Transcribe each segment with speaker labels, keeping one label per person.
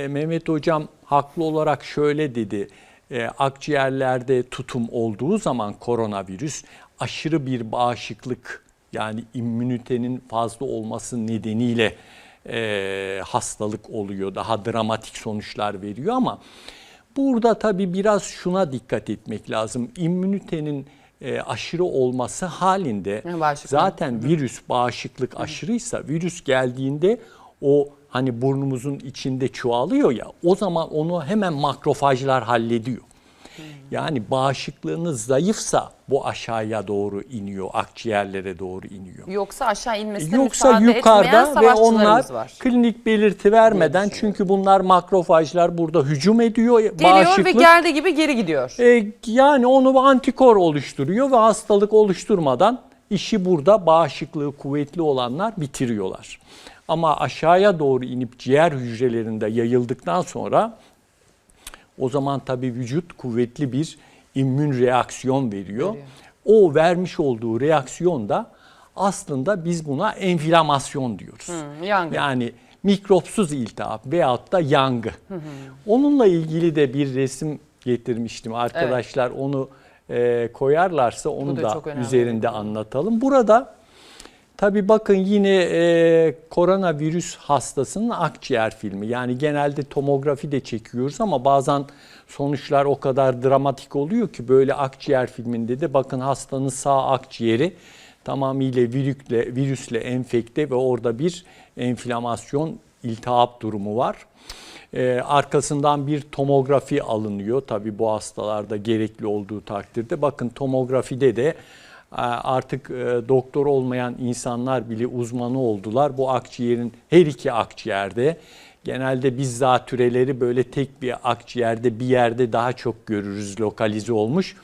Speaker 1: E, Mehmet Hocam haklı olarak şöyle dedi. E, akciğerlerde tutum olduğu zaman koronavirüs aşırı bir bağışıklık yani immünitenin fazla olması nedeniyle e, hastalık oluyor. Daha dramatik sonuçlar veriyor ama burada tabii biraz şuna dikkat etmek lazım. İmmünitenin e, aşırı olması halinde
Speaker 2: bağışıklık.
Speaker 1: zaten virüs bağışıklık aşırıysa virüs geldiğinde o hani burnumuzun içinde çoğalıyor ya o zaman onu hemen makrofajlar hallediyor. Yani bağışıklığınız zayıfsa bu aşağıya doğru iniyor, akciğerlere doğru iniyor.
Speaker 2: Yoksa aşağı inmesine
Speaker 1: Yoksa
Speaker 2: müsaade
Speaker 1: yukarıda ve onlar
Speaker 2: var.
Speaker 1: klinik belirti vermeden çünkü bunlar makrofajlar burada hücum ediyor.
Speaker 2: Geliyor ve geldiği gibi geri gidiyor.
Speaker 1: E, yani onu antikor oluşturuyor ve hastalık oluşturmadan işi burada bağışıklığı kuvvetli olanlar bitiriyorlar. Ama aşağıya doğru inip ciğer hücrelerinde yayıldıktan sonra o zaman tabii vücut kuvvetli bir immün reaksiyon veriyor.
Speaker 2: Veriyor.
Speaker 1: O vermiş olduğu reaksiyon da aslında biz buna enflamasyon diyoruz.
Speaker 2: Hı, yangın.
Speaker 1: Yani mikropsuz iltihap veyahut da yangı. Onunla ilgili de bir resim getirmiştim. Arkadaşlar onu e, koyarlarsa onu
Speaker 2: da
Speaker 1: da,
Speaker 2: önemli.
Speaker 1: üzerinde anlatalım. Burada tabii bakın yine e, koronavirüs hastasının akciğer filmi. Yani genelde tomografi de çekiyoruz ama bazen sonuçlar o kadar dramatik oluyor ki böyle akciğer filminde de bakın hastanın sağ akciğeri tamamıyla virükle, virüsle enfekte ve orada bir enflamasyon, iltihap durumu var. Ee, arkasından bir tomografi alınıyor. Tabii bu hastalarda gerekli olduğu takdirde. Bakın tomografide de e, artık e, doktor olmayan insanlar bile uzmanı oldular. Bu akciğerin her iki akciğerde genelde biz zatüreleri böyle tek bir akciğerde bir yerde daha çok görürüz lokalize olmuş.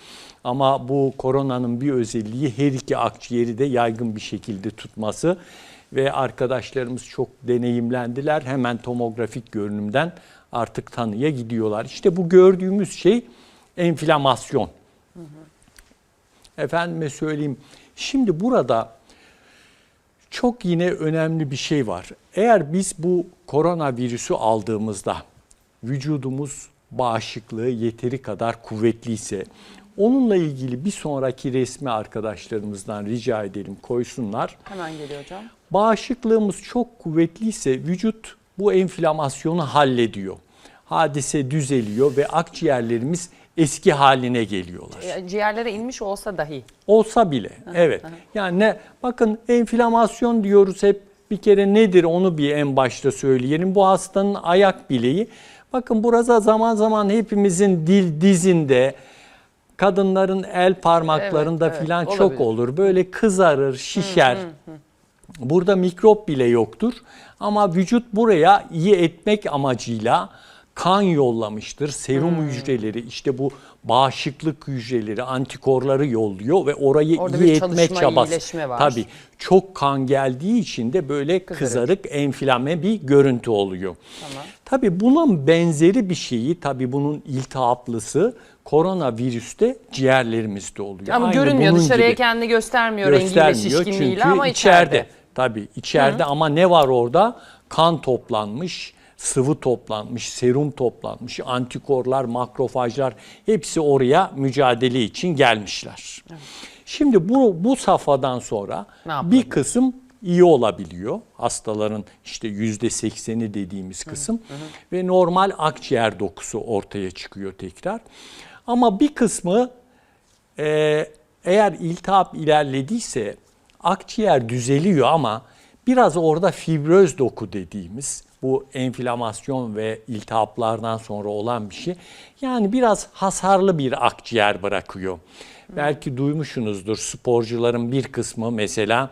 Speaker 1: Ama bu koronanın bir özelliği her iki akciğeri de yaygın bir şekilde tutması ve arkadaşlarımız çok deneyimlendiler. Hemen tomografik görünümden artık tanıya gidiyorlar. İşte bu gördüğümüz şey enflamasyon. Efendime söyleyeyim. Şimdi burada çok yine önemli bir şey var. Eğer biz bu koronavirüsü aldığımızda vücudumuz bağışıklığı yeteri kadar kuvvetliyse onunla ilgili bir sonraki resmi arkadaşlarımızdan rica edelim koysunlar.
Speaker 2: Hemen geliyor hocam.
Speaker 1: Bağışıklığımız çok kuvvetliyse vücut bu enflamasyonu hallediyor. Hadise düzeliyor ve akciğerlerimiz eski haline geliyorlar.
Speaker 2: E, Ciğerlere inmiş olsa dahi.
Speaker 1: Olsa bile evet. Yani ne bakın enflamasyon diyoruz hep bir kere nedir onu bir en başta söyleyelim. Bu hastanın ayak bileği. Bakın burada zaman zaman hepimizin dil dizinde kadınların el parmaklarında
Speaker 2: Evet, evet,
Speaker 1: filan çok
Speaker 2: olabilir.
Speaker 1: olur. Böyle kızarır, şişer. Burada mikrop bile yoktur ama vücut buraya iyi etmek amacıyla kan yollamıştır. Serum
Speaker 2: Hmm.
Speaker 1: hücreleri işte bu bağışıklık hücreleri antikorları yolluyor ve orayı
Speaker 2: Orada
Speaker 1: iyi etme çabası.
Speaker 2: var.
Speaker 1: Tabii çok kan geldiği için de böyle kızarık, enflame bir görüntü oluyor.
Speaker 2: Tamam.
Speaker 1: Tabii bunun benzeri bir şeyi tabii bunun iltihaplısı koronavirüste ciğerlerimizde oluyor.
Speaker 2: Ama
Speaker 1: Aynı
Speaker 2: görünmüyor dışarıya
Speaker 1: gibi
Speaker 2: kendini göstermiyor, rengiyle,
Speaker 1: göstermiyor
Speaker 2: şişkinliğiyle
Speaker 1: çünkü
Speaker 2: ama
Speaker 1: içeride.
Speaker 2: içeride.
Speaker 1: Tabii içeride ama ne var orada? Kan toplanmış, sıvı toplanmış, serum toplanmış, antikorlar, makrofajlar hepsi oraya mücadele için gelmişler. Şimdi bu bu safhadan sonra bir kısım iyi olabiliyor. Hastaların işte yüzde sekseni dediğimiz kısım ve normal akciğer dokusu ortaya çıkıyor tekrar. Ama bir kısmı ee, eğer iltihap ilerlediyse akciğer düzeliyor ama biraz orada fibröz doku dediğimiz bu enflamasyon ve iltihaplardan sonra olan bir şey. Yani biraz hasarlı bir akciğer bırakıyor. Belki duymuşsunuzdur sporcuların bir kısmı mesela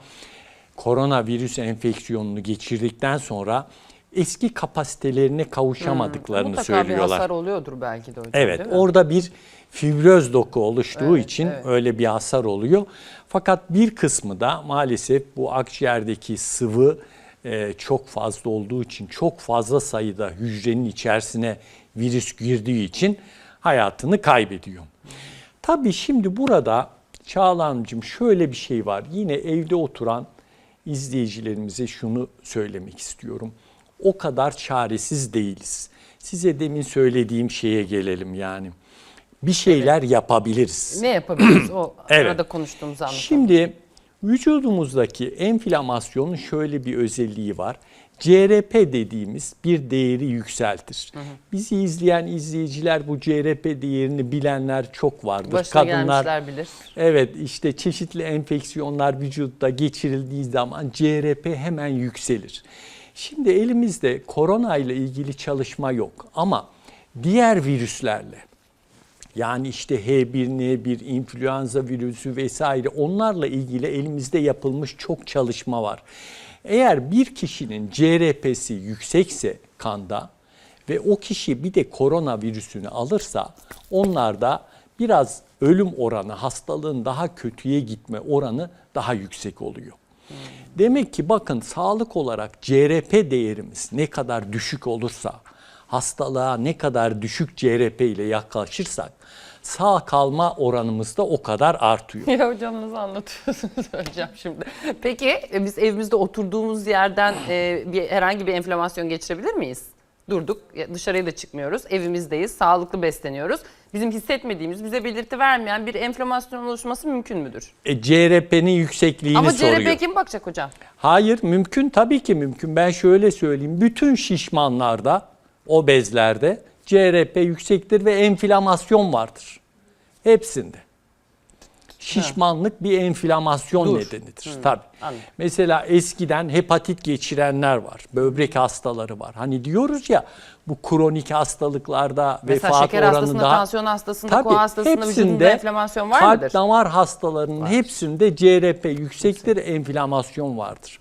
Speaker 1: koronavirüs enfeksiyonunu geçirdikten sonra eski kapasitelerine kavuşamadıklarını
Speaker 2: Mutlaka
Speaker 1: söylüyorlar.
Speaker 2: bir hasar oluyordur belki de hocam
Speaker 1: Evet,
Speaker 2: değil mi?
Speaker 1: orada bir fibröz doku oluştuğu
Speaker 2: Evet,
Speaker 1: için
Speaker 2: evet.
Speaker 1: öyle bir hasar oluyor. Fakat bir kısmı da maalesef bu akciğerdeki sıvı e, çok fazla olduğu için, çok fazla sayıda hücrenin içerisine virüs girdiği için hayatını kaybediyor. Tabii şimdi burada Çağlan'cığım şöyle bir şey var. Yine evde oturan izleyicilerimize şunu söylemek istiyorum. O kadar çaresiz değiliz. Size demin söylediğim şeye gelelim yani. Bir şeyler yapabiliriz.
Speaker 2: Ne yapabiliriz? O
Speaker 1: Evet.
Speaker 2: arada konuştuğumuzu anlatalım.
Speaker 1: Şimdi vücudumuzdaki enflamasyonun şöyle bir özelliği var. CRP dediğimiz bir değeri yükseltir. Bizi izleyen izleyiciler bu CRP değerini bilenler çok vardır.
Speaker 2: Başına gelmişler bilir.
Speaker 1: Evet işte çeşitli enfeksiyonlar vücutta geçirildiği zaman CRP hemen yükselir. Şimdi elimizde korona ile ilgili çalışma yok ama diğer virüslerle yani işte H1N1, influenza virüsü vesaire onlarla ilgili elimizde yapılmış çok çalışma var. Eğer bir kişinin CRP'si yüksekse kanda ve o kişi bir de korona virüsünü alırsa onlarda biraz ölüm oranı, hastalığın daha kötüye gitme oranı daha yüksek oluyor. Demek ki bakın sağlık olarak CRP değerimiz ne kadar düşük olursa, hastalığa ne kadar düşük CRP ile yaklaşırsak sağ kalma oranımız da o kadar artıyor.
Speaker 2: Ya hocam nasıl anlatıyorsunuz hocam şimdi? Peki e, biz evimizde oturduğumuz yerden e, bir, herhangi bir enflamasyon geçirebilir miyiz? Durduk, ya dışarıya da çıkmıyoruz, evimizdeyiz, sağlıklı besleniyoruz. Bizim hissetmediğimiz, bize belirti vermeyen bir enflamasyon oluşması mümkün müdür?
Speaker 1: E, CRP'nin yüksekliğini
Speaker 2: Ama
Speaker 1: soruyor.
Speaker 2: CRP kim bakacak hocam?
Speaker 1: Hayır mümkün tabii ki mümkün. Ben şöyle söyleyeyim. Bütün şişmanlarda, obezlerde CRP yüksektir ve enflamasyon vardır. Hepsinde. Şişmanlık bir enflamasyon
Speaker 2: Dur.
Speaker 1: nedenidir. Tabii.
Speaker 2: anladım.
Speaker 1: Mesela eskiden hepatit geçirenler var. Böbrek hastaları var. Hani diyoruz ya bu kronik hastalıklarda
Speaker 2: Mesela
Speaker 1: vefat
Speaker 2: şeker
Speaker 1: oranı
Speaker 2: hastasında,
Speaker 1: daha
Speaker 2: tansiyon hastasında,
Speaker 1: Tabii,
Speaker 2: koa hastasında vücudunda enflamasyon var
Speaker 1: kalp
Speaker 2: mıdır?
Speaker 1: damar hastalarının hepsinde CRP yüksektir, enflamasyon vardır.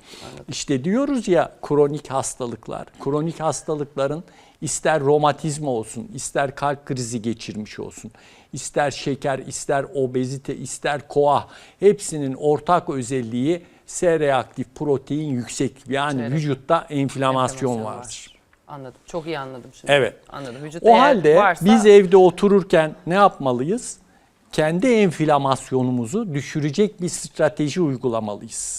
Speaker 1: İşte diyoruz ya kronik hastalıklar. Kronik hastalıkların ister romatizma olsun, ister kalp krizi geçirmiş olsun, ister şeker, ister obezite, ister koa hepsinin ortak özelliği S-reaktif protein yüksek. Yani
Speaker 2: CRP.
Speaker 1: vücutta enflamasyon
Speaker 2: Enflamasyon var.
Speaker 1: vardır.
Speaker 2: Anladım. Çok iyi anladım şimdi.
Speaker 1: Evet.
Speaker 2: Anladım. Vücutta
Speaker 1: O halde
Speaker 2: varsa,
Speaker 1: biz evde otururken ne yapmalıyız? Kendi enflamasyonumuzu düşürecek bir strateji uygulamalıyız.